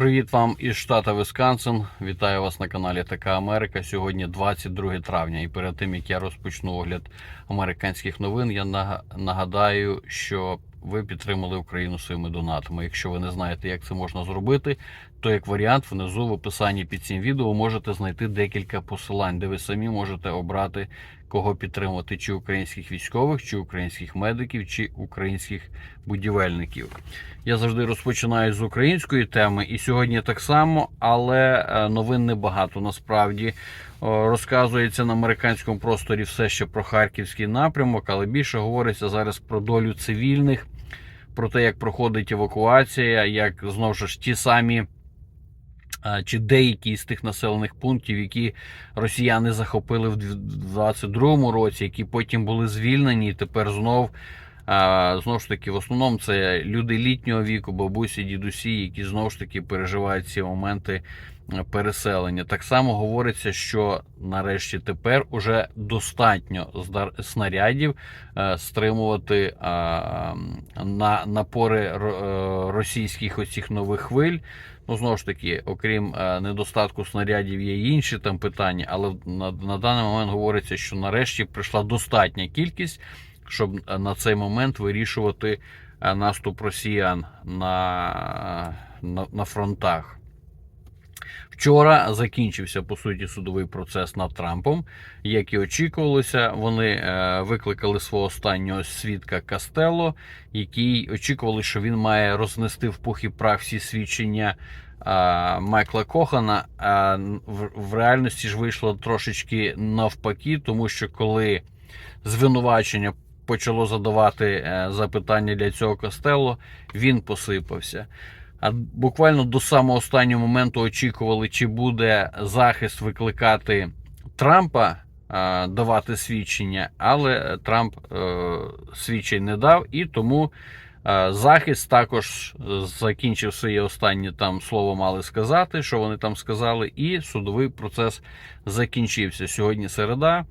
Привіт вам із штата Висконсин. Вітаю вас на каналі Така Америка. Сьогодні 22 травня. І перед тим як я розпочну огляд американських новин, я нага- нагадаю, що ви підтримали Україну своїми донатами. Якщо ви не знаєте, як це можна зробити, то як варіант внизу в описанні під цим відео можете знайти декілька посилань, де ви самі можете обрати кого підтримати: чи українських військових, чи українських медиків, чи українських будівельників. Я завжди розпочинаю з української теми, і сьогодні так само, але е, новин небагато. Насправді розказується на американському просторі все ще про харківський напрямок, але більше говориться зараз про долю цивільних, про те, як проходить евакуація, як знову ж ті самі. е, Чи деякі з тих населених пунктів, які росіяни захопили в 2022 році, які потім були звільнені, і тепер знов знову ж таки, в основному це люди літнього віку, бабусі, дідусі, які знову ж таки переживають ці моменти е, переселення. Так само говориться, що нарешті тепер уже достатньо снарядів е, стримувати на напори е, російських оцих нових хвиль. Ну, знову ж таки, окрім недостатку снарядів, є інші там питання, але на, на даний момент говориться, що нарешті прийшла достатня кількість щоб е, на цей момент вирішувати е, наступ росіян на, на, на фронтах. Вчора закінчився по суті судовий процес над Трампом. Як і очікувалося, вони е, викликали свого останнього свідка Кастелло, який очікували, що він має рознести в пух і прах всі свідчення е, Майкла Кохана. А в реальності ж вийшло трошечки навпаки, тому що коли звинувачення почало задавати е, запитання для цього Костелло, він посипався. А буквально до самого останнього моменту очікували, чи буде захист викликати Трампа е, давати свідчення, але Трамп е, свідчень не дав, і тому захист також закінчив своє останнє там слово мали сказати, що вони там сказали, і судовий процес закінчився. Сьогодні середа.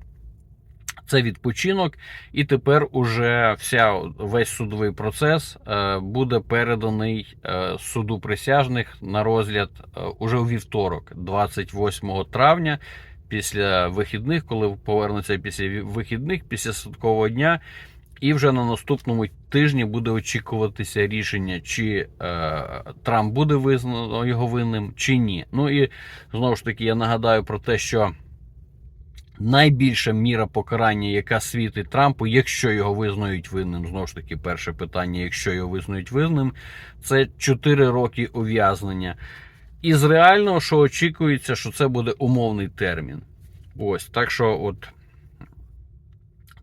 Це відпочинок, і тепер уже вся весь судовий процес е, буде переданий е, суду присяжних на розгляд е, уже у вівторок, 28 травня, після вихідних, коли повернуться після вихідних, після святкового дня. І вже на наступному тижні буде очікуватися рішення, чи е, Трамп буде визнано його винним, чи ні. Ну і знову ж таки, я нагадаю про те, що найбільша міра покарання, яка світить Трампу, якщо його визнають винним, знову ж таки, перше питання, якщо його визнають винним, це 4 роки ув'язнення. І з реального, що очікується, що це буде умовний термін. Ось, так що, от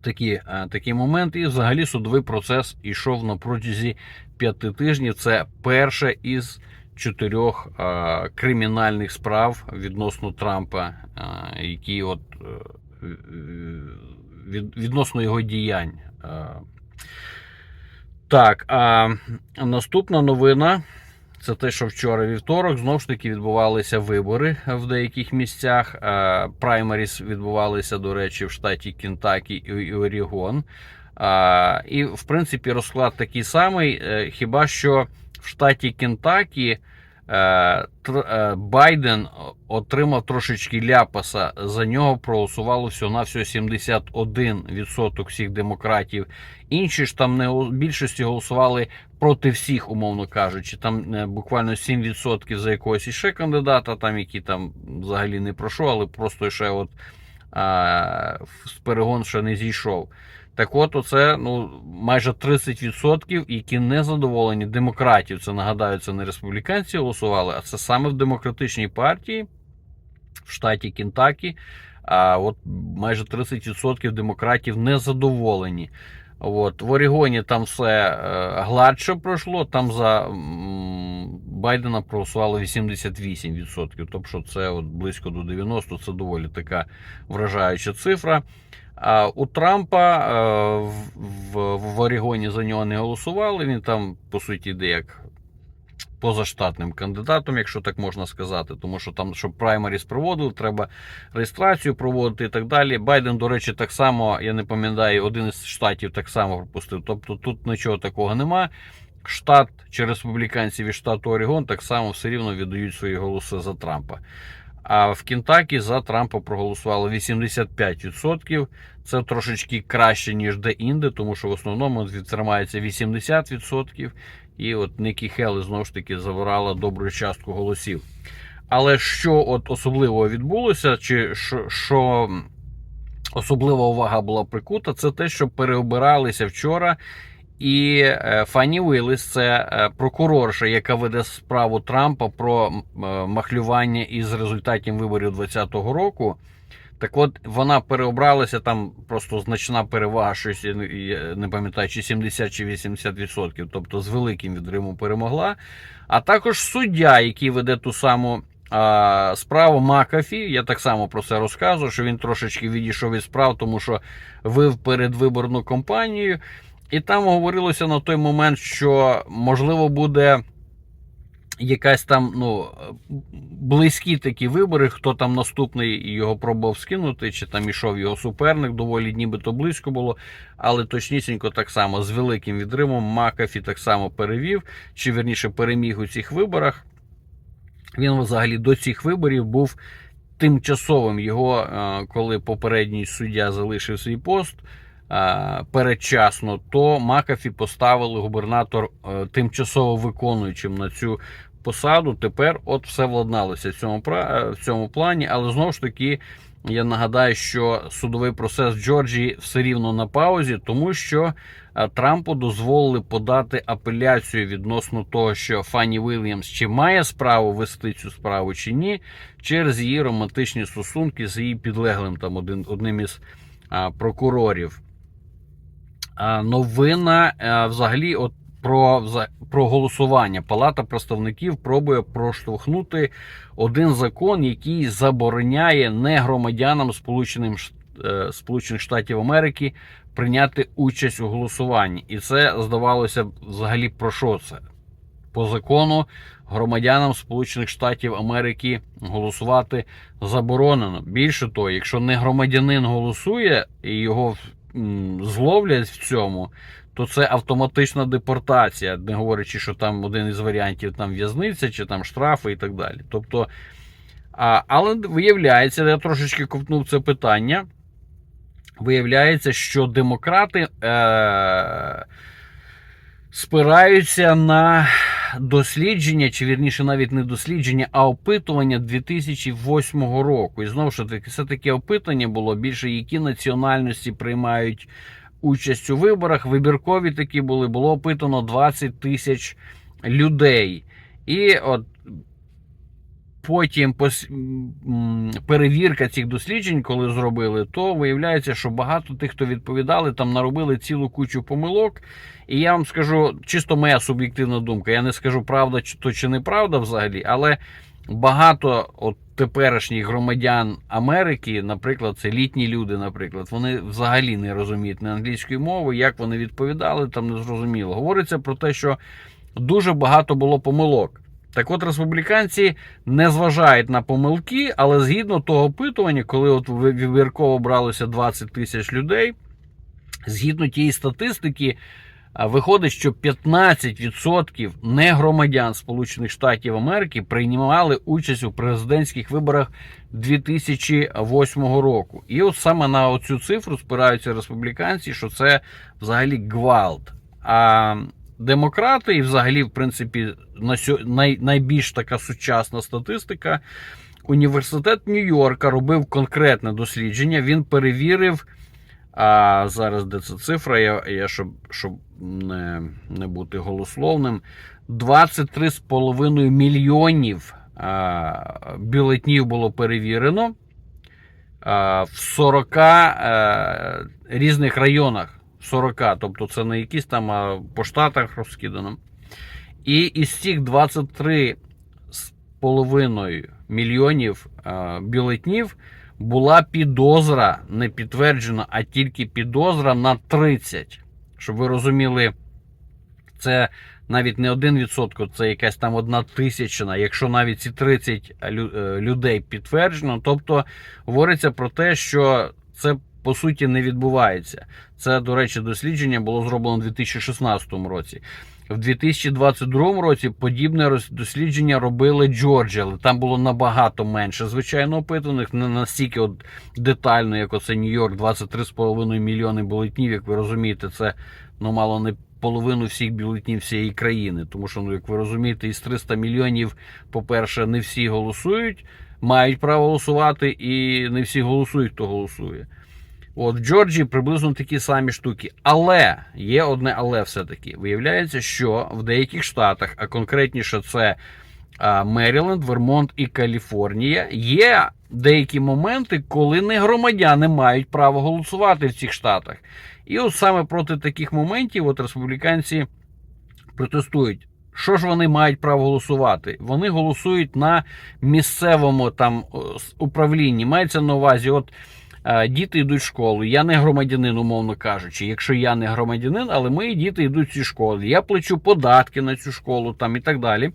такі, е, такі моменти. І взагалі судовий процес ішов на протязі п'яти тижнів. Це перше із чотирьох е, кримінальних справ відносно Трампа, е, які от е, від, відносно його діянь. Е. Так, а наступна новина. Це те, що вчора вівторок знову ж таки відбувалися вибори в деяких місцях. Е, Праймеріс відбувалися, до речі, в штаті Кентакі і Орігон. І, в принципі, розклад такий самий. Хіба що в штаті Кентакі Байден отримав трошечки ляпаса. За нього проголосувало всього на всього 71% всіх демократів. Інші ж там не більшості голосували проти всіх, умовно кажучи. Там е, буквально 7% за якогось іще кандидата, там які там взагалі не пройшов, але просто ще от а, перегон ще не зійшов. Так от, оце ну, майже 30%, які не задоволені демократів. Це нагадаю, це не республіканці голосували, а це саме в демократичній партії в штаті Кентакі. А от майже 30% демократів не задоволені. От, в Орігоні там все е, гладше пройшло, там за Байдена проголосувало 88%. Тобто це от близько до 90%, це доволі така вражаюча цифра. А у Трампа е, в, в, Орігоні за нього не голосували. Він там, по суті, йде як позаштатним кандидатом, якщо так можна сказати, тому що там, щоб праймаріс проводили, треба реєстрацію проводити і так далі. Байден, до речі, так само, я не пам'ятаю, один із штатів так само пропустив. Тобто тут нічого такого нема. штат чи республіканці від штату Орегон так само все рівно віддають свої голоси за Трампа. А в Кентакі за Трампа проголосувало 85%. Це трошечки краще, ніж де-інде, тому що в основному тримається 80%. І от Нікі Хелли знову ж таки забирала добру частку голосів. Але що от особливого відбулося, чи що особлива увага була прикута, це те, що переобиралися вчора. І е, Фанні Уілліс, це е, прокурорша, яка веде справу Трампа про е, махлювання із результатів виборів 2020 року. Так от вона переобралася там просто значна перевага, щось не- пам'ятаю, чи 70 чи 80%, тобто з великим відривом перемогла. А також суддя, який веде ту саму а, справу Макафі. Я так само про це розказую, що він трошечки відійшов від справ, тому що вив передвиборну кампанію. І там говорилося на той момент, що можливо буде якась там ну, близькі такі вибори, хто там наступний його пробував скинути, чи там ішов його суперник, доволі нібито близько було. Але точнісінько так само з великим відривом Макафі так само перевів, чи верніше переміг у цих виборах. Він взагалі до цих виборів був тимчасовим. Його, е, коли попередній суддя залишив свій пост передчасно, то Макафі поставили губернатор е, тимчасово виконуючим на цю посаду. Тепер от все владналося в цьому, е, в цьому плані, але знову ж таки. Я нагадаю, що судовий процес Джорджії все рівно на паузі, тому що е, Трампу дозволили подати апеляцію відносно того, що Фанні Вільямс чи має справу вести цю справу чи ні, через її романтичні стосунки з її підлеглим там один, одним із прокурорів. А, новина взагалі, от про, про голосування. Палата представників пробує проштовхнути один закон, який забороняє негромадянам Сполученим, е, Сполучених Штатів Америки прийняти участь у голосуванні. І це здавалося взагалі про що це? По закону громадянам Сполучених Штатів Америки голосувати заборонено. Більше того, якщо не громадянин голосує і його зловлять в цьому, то це автоматична депортація, не говорячи, що там один із варіантів там в'язниця чи там штрафи і так далі. Тобто, а, але виявляється, я трошечки ковтнув це питання. Виявляється, що демократи е, спираються на дослідження, чи вірніше навіть не дослідження, а опитування 2008 року. І знову ж таки, це таке опитання було більше, які національності приймають участь у виборах. Вибіркові такі були, було опитано 20 тисяч людей. І от потім перевірка цих досліджень, коли зробили, то виявляється, що багато тих, хто відповідали, там наробили цілу кучу помилок. І я вам скажу, чисто моя суб'єктивна думка. Я не скажу правда чи то чи неправда взагалі, але багато от теперішніх громадян Америки, наприклад, це літні люди, наприклад, вони взагалі не розуміють не англійської мови. Як вони відповідали, там не зрозуміло. Говориться про те, що дуже багато було помилок. Так от республіканці не зважають на помилки, але згідно того опитування, коли от вибірково бралося 20 тисяч людей, згідно тієї статистики, виходить, що 15% негромадян Сполучених Штатів Америки приймали участь у президентських виборах 2008 року. І от саме на цю цифру спираються республіканці, що це взагалі гвалт. А демократи, і взагалі, в принципі, на сьо- най, найбільш така сучасна статистика. Університет Нью-Йорка робив конкретне дослідження. Він перевірив. А зараз де це цифра, я, я щоб, щоб не, не бути голословним, 23,5 мільйонів а, бюлетнів було перевірено а, в 40 а, різних районах. 40, тобто це не якісь там а по штатах розкидано. І із цих 23,5 мільйонів а, бюлетнів була підозра, не підтверджена, а тільки підозра на 30. Щоб ви розуміли, це навіть не 1%, це якась там одна тисячна. Якщо навіть ці 30 е, людей підтверджено, тобто говориться про те, що це по суті не відбувається. Це, до речі, дослідження було зроблено у 2016 році. В 2022 році подібне дослідження робили Джорджія, але там було набагато менше. Звичайно, опитаних не настільки от детально, як оце Нью-Йорк, 23,5 мільйони бюлетнів. Як ви розумієте, це ну мало не половину всіх бюлетнів всієї країни. Тому що, ну як ви розумієте, із 300 мільйонів, по-перше, не всі голосують, мають право голосувати, і не всі голосують, хто голосує. От в Джорджії приблизно такі самі штуки. Але є одне але все-таки. Виявляється, що в деяких штатах, а конкретніше це Меріленд, Вермонт і Каліфорнія, є деякі моменти, коли не громадяни мають право голосувати в цих штатах. І от саме проти таких моментів от республіканці протестують. Що ж вони мають право голосувати? Вони голосують на місцевому там управлінні. Мається на увазі, от діти йдуть в школу. Я не громадянин, умовно кажучи. Якщо я не громадянин, але мої діти йдуть ці школи. Я плачу податки на цю школу там і так далі.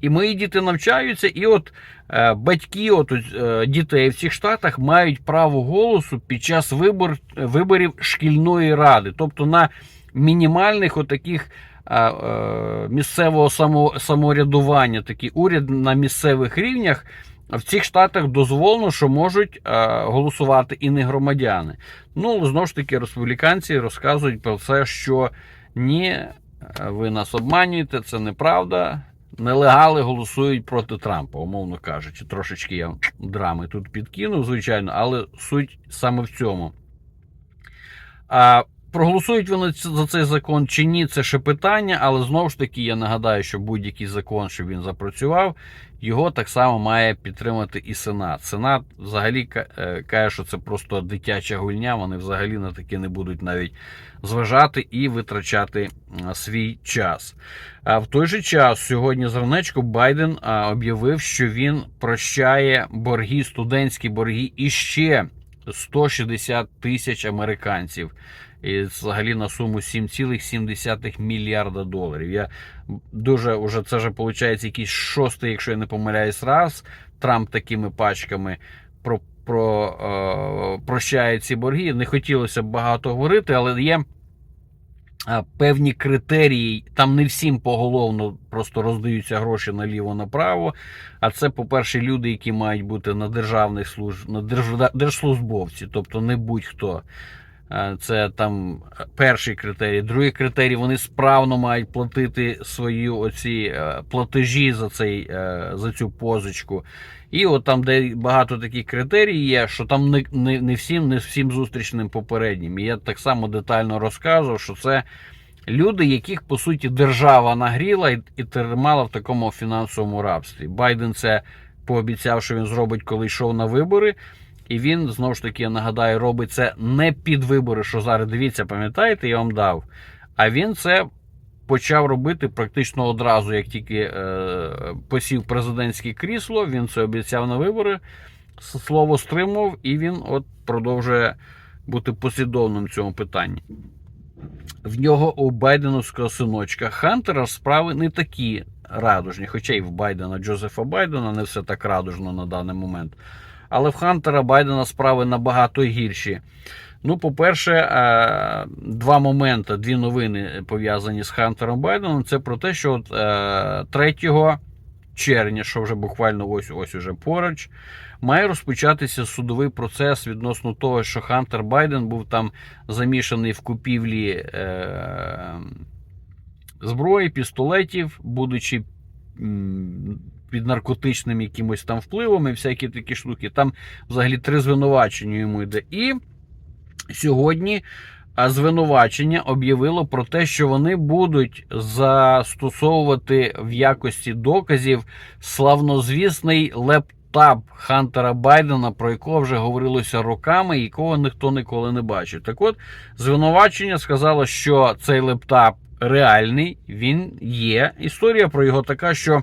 І мої діти навчаються, і от е, батьки от, е, дітей в цих штатах мають право голосу під час вибор, виборів шкільної ради, тобто на мінімальних отаких е, е, місцевого само, самоврядування, такий уряд на місцевих рівнях. В цих штатах дозволено, що можуть е, голосувати і не громадяни. Ну, знову ж таки, республіканці розказують про це, що ні, е, ви нас обманюєте, це неправда. Нелегали голосують проти Трампа, умовно кажучи. Трошечки я драми тут підкинув, звичайно, але суть саме в цьому. А проголосують вони за цей закон чи ні, це ще питання, але знову ж таки я нагадаю, що будь-який закон, щоб він запрацював, його так само має підтримати і Сенат. Сенат взагалі е, каже, що це просто дитяча гульня. Вони взагалі на таке не будуть навіть зважати і витрачати свій час. А в той же час сьогодні зранечку Байден об'явив, що він прощає борги, студентські борги іще 160 тисяч американців. І взагалі на суму 7,7 мільярда доларів. Я дуже уже це вже виходить якийсь шостий, якщо я не помиляюсь, раз Трамп такими пачками про, про, е, прощає ці борги. Не хотілося б багато говорити, але є певні критерії. Там не всім поголовно просто роздаються гроші наліво-направо. А це, по-перше, люди, які мають бути на державних служб, на держ- держслужбовці, тобто не будь-хто. Це там перший критерій. Другий критерій вони справно мають платити свої оці е, платежі за цей е, за цю позичку. І от там, де багато таких критерій є, що там не, не, не всім, не всім зустрічним попереднім. І я так само детально розказував, що це люди, яких по суті держава нагріла і, і тримала в такому фінансовому рабстві. Байден це пообіцяв, що він зробить, коли йшов на вибори. І він знову ж таки, я нагадаю, робить це не під вибори, що зараз дивіться, пам'ятаєте, я вам дав. А він це почав робити практично одразу, як тільки е, посів президентське крісло, він це обіцяв на вибори, слово стримав, і він от продовжує бути послідовним в цьому питанні. В нього у Байденовського синочка Хантера справи не такі радужні, хоча й в Байдена Джозефа Байдена не все так радужно на даний момент. Але в Хантера Байдена справи набагато гірші. Ну, по-перше, е, два моменти, дві новини пов'язані з Хантером Байденом. Це про те, що от, е, 3 червня, що вже буквально ось ось уже поруч, має розпочатися судовий процес відносно того, що Хантер Байден був там замішаний в купівлі е, зброї, пістолетів, будучи під наркотичним якимось там впливом і всякі такі штуки. Там взагалі три звинувачення йому йде. І сьогодні звинувачення об'явило про те, що вони будуть застосовувати в якості доказів славнозвісний лептап Хантера Байдена, про якого вже говорилося роками, якого ніхто ніколи не бачив. Так от, звинувачення сказало, що цей лептап реальний, він є. Історія про його така, що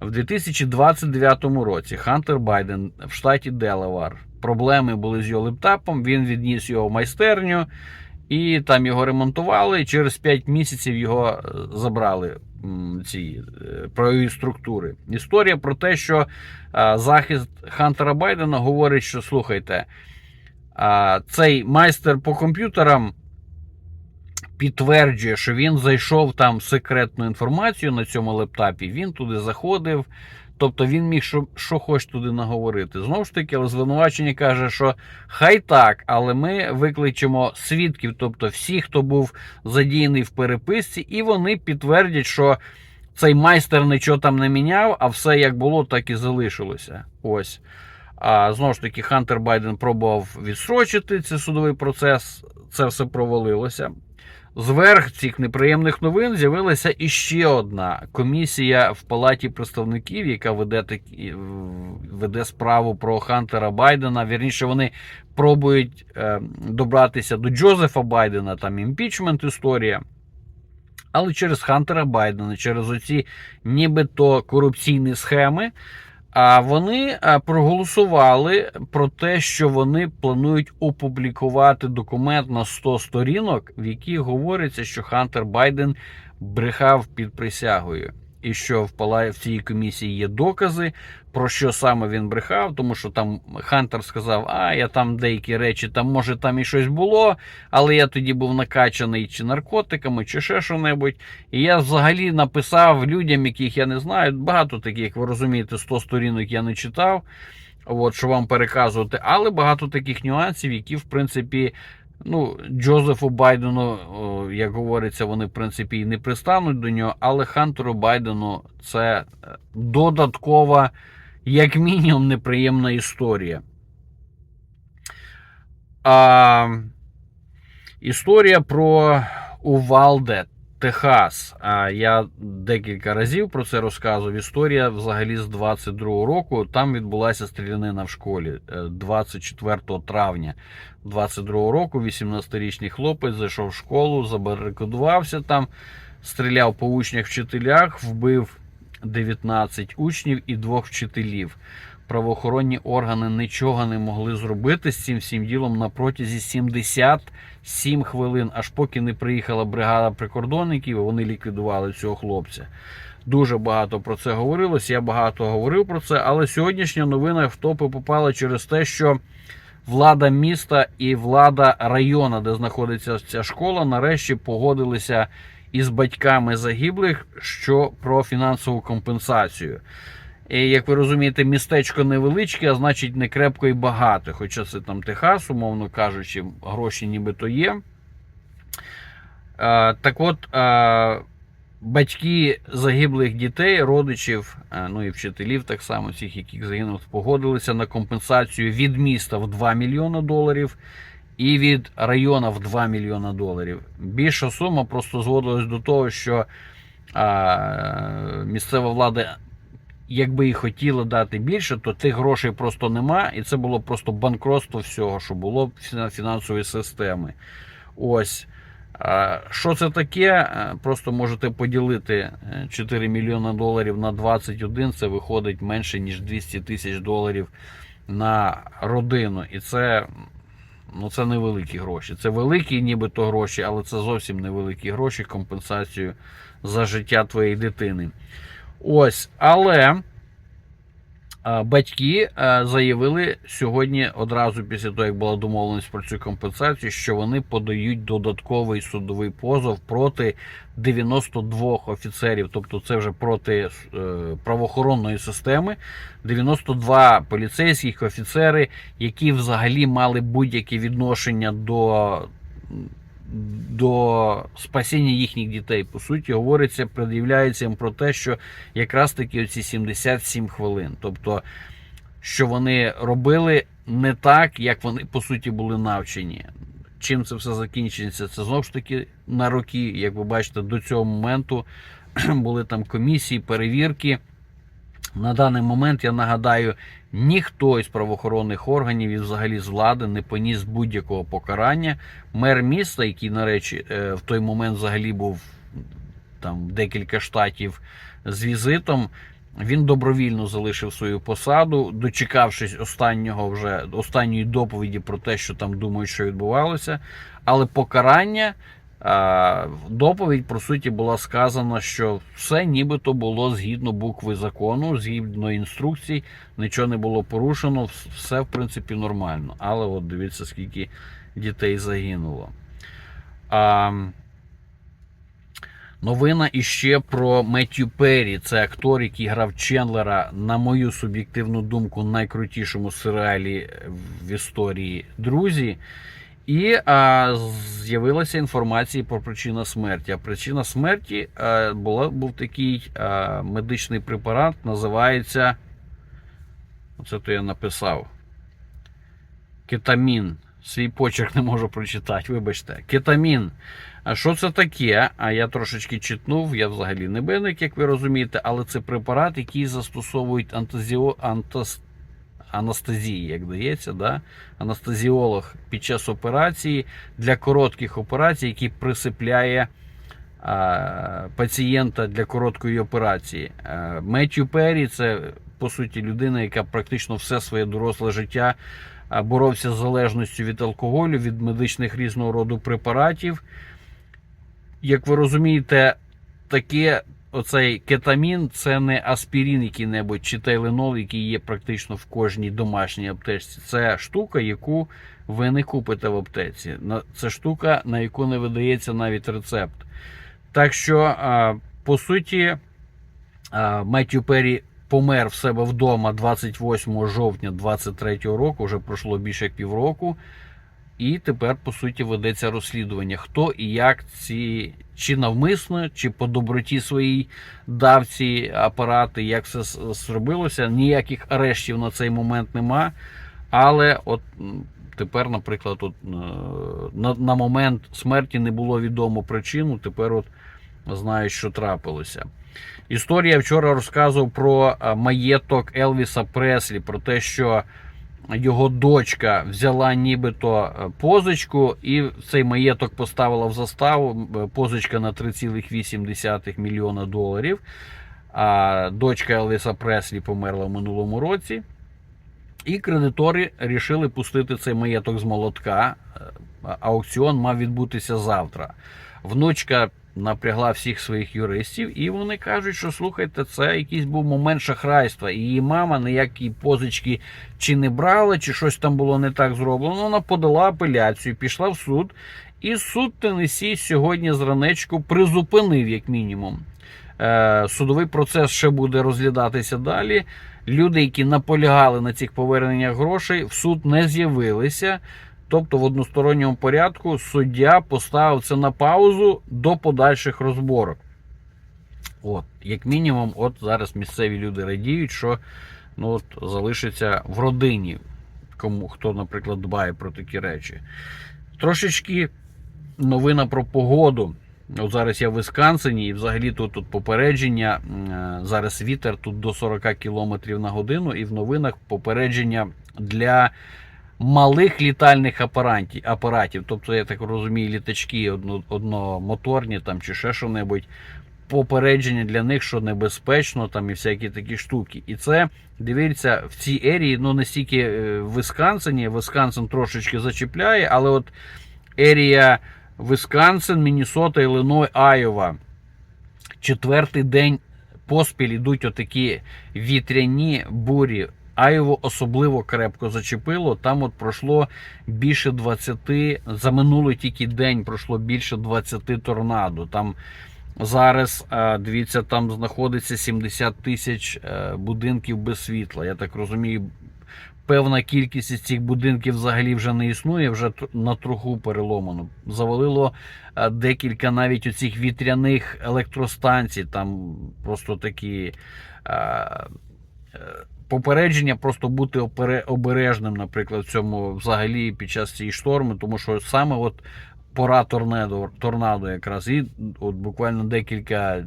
в 2029 році Хантер Байден в штаті Делавар. Проблеми були з його лептапом. Він відніс його в майстерню, і там його ремонтували. І через 5 місяців його е, забрали ці е, правові структури. Історія про те, що е, захист Хантера Байдена говорить, що слухайте, цей майстер по комп'ютерам підтверджує, що він зайшов там секретну інформацію на цьому лептапі, він туди заходив. Тобто він міг що, що хоч туди наговорити. Знову ж таки, але звинувачення каже, що хай так, але ми викличемо свідків, тобто всі, хто був задіяний в переписці, і вони підтвердять, що цей майстер нічого там не міняв, а все як було, так і залишилося. Ось. А знову ж таки, Хантер Байден пробував відстрочити цей судовий процес, це все провалилося. Зверх цих неприємних новин з'явилася іще одна комісія в Палаті представників, яка веде такі, веде справу про Хантера Байдена. Вірніше, вони пробують е, добратися до Джозефа Байдена, там імпічмент історія. Але через Хантера Байдена, через оці нібито корупційні схеми. А вони е, проголосували про те, що вони планують опублікувати документ на 100 сторінок, в якій говориться, що Хантер Байден брехав під присягою, і що в цій комісії є докази, про що саме він брехав, тому що там Хантер сказав: А я там деякі речі, там може там і щось було, але я тоді був накачаний чи наркотиками, чи ще що-небудь. І я взагалі написав людям, яких я не знаю. Багато таких, ви розумієте, 100 сторінок я не читав. От, що вам переказувати, але багато таких нюансів, які, в принципі, ну, Джозефу Байдену, як говориться, вони, в принципі, і не пристануть до нього, але Хантеру Байдену це е, додаткова, як мінімум, неприємна історія. А, історія про Увалде, Техас. А, я декілька разів про це розказував. Історія взагалі з 22-го року. Там відбулася стрілянина в школі Е, 24 травня 22-го року. 18-річний хлопець зайшов в школу, забарикадувався там, стріляв по учнях вчителях, вбив 19 учнів і двох вчителів. Правоохоронні органи нічого не могли зробити з цим всім ділом на протязі 77 хвилин, аж поки не приїхала бригада прикордонників, вони ліквідували цього хлопця. Дуже багато про це говорилось. Я багато говорив про це, але сьогоднішня новина в топи попала через те, що влада міста і влада району, де знаходиться ця школа, нарешті погодилися із батьками загиблих що про фінансову компенсацію. І, як ви розумієте, містечко невеличке, а значить не крепко і багато. Хоча це там Техас, умовно кажучи, гроші нібито є. Е, так от, е, батьки загиблих дітей, родичів, е, ну і вчителів, так само, всіх, яких загинув, погодилися на компенсацію від міста в 2 мільйони доларів і від району в 2 мільйони доларів. Більша сума просто зводилась до того, що е, місцева влада якби і хотіли дати більше, то тих грошей просто нема, і це було просто банкротство всього, що було фіна- фінансової системи. Ось. А, Що це таке? Е, Просто можете поділити е, 4 мільйони доларів на 21, це виходить менше, ніж 200 тисяч доларів на родину. І це, ну, це невеликі гроші. Це великі нібито гроші, але це зовсім невеликі гроші, компенсацію за життя твоєї дитини. Ось, але батьки заявили сьогодні, одразу після того, як була домовленість про цю компенсацію, що вони подають додатковий судовий позов проти 92 офіцерів, тобто це вже проти е, правоохоронної системи. 92 поліцейських офіцери, які взагалі мали будь-яке відношення до до спасіння їхніх дітей. По суті, говориться, пред'являється їм про те, що якраз таки оці 77 хвилин. Тобто, що вони робили не так, як вони по суті були навчені. Чим це все закінчиться? Це знову ж таки на роки, як ви бачите, до цього моменту були там комісії, перевірки. На даний момент я нагадаю, ніхто із правоохоронних органів і взагалі з влади не поніс будь-якого покарання. Мер міста, який, на речі, е, в той момент взагалі був там декілька штатів з візитом. Він добровільно залишив свою посаду, дочекавшись останнього вже останньої доповіді про те, що там думають, що відбувалося. Але покарання доповідь, по суті, була сказана, що все нібито було згідно букви закону, згідно інструкцій, нічого не було порушено, все в принципі нормально. Але от дивіться, скільки дітей загинуло. А, Новина іще про Меттю Перрі. Це актор, який грав Чендлера, на мою суб'єктивну думку, найкрутішому серіалі в історії Друзі. І а, з'явилася інформація про причину смерті. А причина смерті а, була, був такий а, медичний препарат, називається. Оце то я написав. Кетамін. Свій почерк не можу прочитати, вибачте. Кетамін. А що це таке? А я трошечки читнув, я взагалі не беник, як ви розумієте, але це препарат, який застосовують антазіо... антас... анестезії, як дається, да? анестезіолог під час операції для коротких операцій, який присипляє а, пацієнта для короткої операції. А, Меттю Перрі це по суті людина, яка практично все своє доросле життя боровся з залежністю від алкоголю, від медичних різного роду препаратів. Як ви розумієте, таке оцей кетамін це не аспірин який-небудь чи тайленол, який є практично в кожній домашній аптечці. Це штука, яку ви не купите в аптеці. Це штука, на яку не видається навіть рецепт. Так що, по суті, Меттю Перрі помер в себе вдома 28 жовтня 23 року, вже пройшло більше як півроку. І тепер, по суті, ведеться розслідування, хто і як ці чи навмисно, чи по доброті своїй дав ці апарати, як все зробилося. Ніяких арештів на цей момент нема. Але от тепер, наприклад, от, е, на, на момент смерті не було відомо причину. Тепер от знаю, що трапилося. Історія вчора розказував про е, маєток Елвіса Преслі, про те, що його дочка взяла нібито е, позичку і цей маєток поставила в заставу. е, Позичка на 3,8 мільйона доларів. А дочка Елвіса Преслі померла в минулому році. І кредитори рішили пустити цей маєток з молотка. Е, Аукціон мав відбутися завтра. Внучка напрягла всіх своїх юристів, і вони кажуть, що слухайте, це якийсь був момент шахрайства. Її мама ніякі позички чи не брала, чи щось там було не так зроблено. Вона подала апеляцію, пішла в суд, і суд Теннессі сьогодні зранечку призупинив, як мінімум. Е, Судовий процес ще буде розглядатися далі. Люди, які наполягали на цих поверненнях грошей, в суд не з'явилися. Тобто в односторонньому порядку суддя поставив це на паузу до подальших розборок. От, як мінімум, от зараз місцеві люди радіють, що ну, от, залишиться в родині, кому хто, наприклад, дбає про такі речі. Трошечки новина про погоду. От зараз я в Висконсині, і взагалі тут, тут попередження. е, Зараз вітер тут до 40 км на годину, і в новинах попередження для малих літальних апаратів. апаратів. Тобто, я так розумію, літачки одно, одномоторні там, чи ще що-небудь. Попередження для них, що небезпечно, там і всякі такі штуки. І це дивіться в цій ерії, ну не стільки е, в Висконсині, Висконсин трошечки зачіпляє, але от ерія Висконсин, Міннесота, Іллиной, Айова. Четвертий день поспіль ідуть отакі вітряні бурі. Айову особливо крепко зачепило. Там от пройшло більше 20, за минулий тільки день пройшло більше 20 торнадо. Там зараз, е, дивіться, там знаходиться 70 тисяч е, будинків без світла. Я так розумію, певна кількість із цих будинків взагалі вже не існує, вже на труху переломано. Завалило е, декілька навіть оцих вітряних електростанцій, там просто такі. Попередження просто бути обережним, наприклад, в цьому взагалі під час цієї шторми, тому що саме от пора торнадо, торнадо якраз і от буквально декілька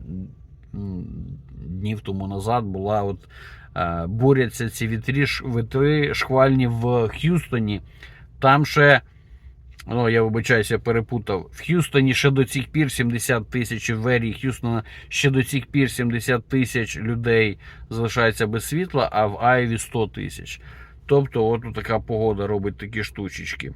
днів тому назад була от е, буряться ці вітрі, вітри шквальні в Х'юстоні. Там ще, ну я вибачаюся, перепутав. В Х'юстоні ще до цих пір 70 тисяч, в Верії Х'юстона ще до цих пір 70 тисяч людей залишається без світла, а в Айві 100 тисяч. Тобто, от така погода робить такі штучечки.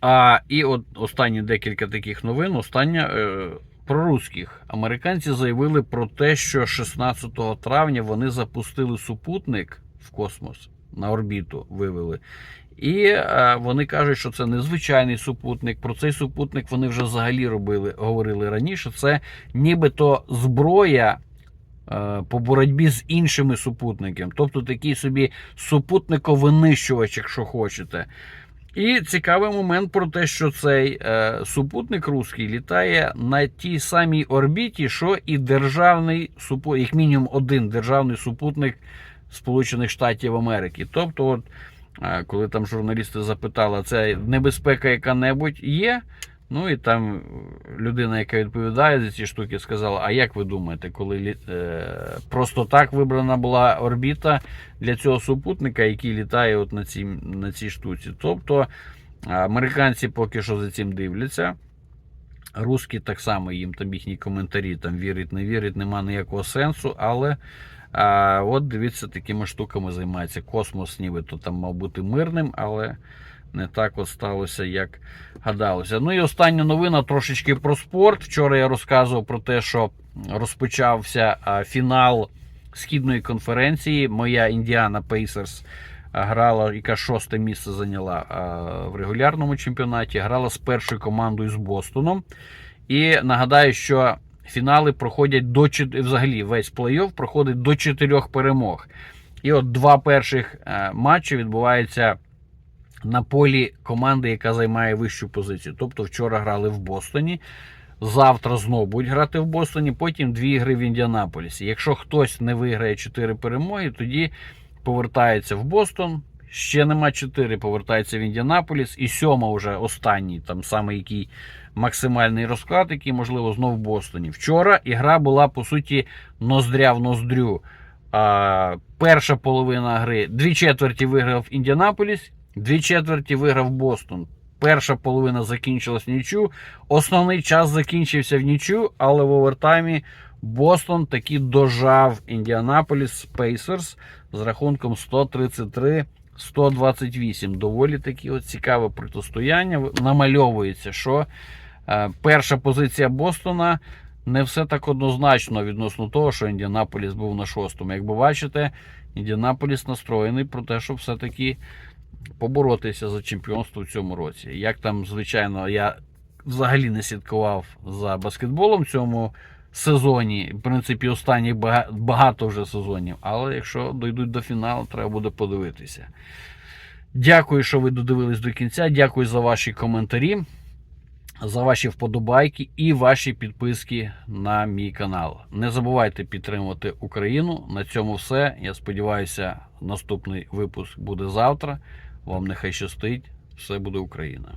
А, і от останні декілька таких новин. Остання е, про русських. Американці заявили про те, що 16 травня вони запустили супутник в космос на орбіту вивели. І е, вони кажуть, що це незвичайний супутник. Про цей супутник вони вже взагалі робили, говорили раніше. Це нібито зброя е, по боротьбі з іншими супутниками. Тобто такий собі супутниковинищувач, якщо хочете. І цікавий момент про те, що цей е, супутник руський літає на тій самій орбіті, що і державний супутник, як мінімум один державний супутник Сполучених Штатів Америки. Тобто, от, коли там журналісти запитали, це небезпека яка-небудь є. Ну і там людина, яка відповідає за ці штуки, сказала: А як ви думаєте, коли е, просто так вибрана була орбіта для цього супутника, який літає от на цій, на цій штуці? Тобто американці поки що за цим дивляться. Русські так само їм там їхні коментарі там вірить, не вірить, нема ніякого сенсу. Але а, от дивіться, такими штуками займається. Космос, нібито там мав бути мирним, але не так от сталося, як гадалося. Ну і остання новина трошечки про спорт. Вчора я розказував про те, що розпочався фінал східної конференції. Моя Індіана Пейсерс грала, яка шосте місце зайняла в регулярному чемпіонаті, грала з першою командою з Бостоном. І нагадаю, що фінали проходять до взагалі весь плей-офф проходить до чотирьох перемог. І от два перших е, матчі відбуваються на полі команди, яка займає вищу позицію. Тобто вчора грали в Бостоні. Завтра знову будуть грати в Бостоні, потім дві ігри в Індіанаполісі. Якщо хтось не виграє 4 перемоги, тоді повертається в Бостон. Ще нема 4, повертається в Індіанаполіс. І сьома вже останній, там саме який максимальний розклад, який, можливо, знов в Бостоні. Вчора ігра була, по суті, ноздря в ноздрю. А, перша половина гри, дві четверті виграв Індіанаполіс, дві четверті виграв Бостон. Перша половина закінчилась в нічю. Основний час закінчився в нічю, але в овертаймі Бостон таки дожав Індіанаполіс Пейсерс з рахунком 133-128. Доволі таки от цікаве протистояння. Намальовується, що перша позиція Бостона не все так однозначно відносно того, що Індіанаполіс був на шостому. Як ви бачите, Індіанаполіс настроєний про те, щоб все-таки поборотися за чемпіонство в цьому році. Як там, звичайно, я взагалі не слідкував за баскетболом в цьому сезоні. В принципі, останні багато вже сезонів. Але якщо дійдуть до фіналу, треба буде подивитися. Дякую, що ви додивились до кінця. Дякую за ваші коментарі, за ваші вподобайки і ваші підписки на мій канал. Не забувайте підтримувати Україну. На цьому все. Я сподіваюся, наступний випуск буде завтра. Вам нехай щастить. Все буде Україна.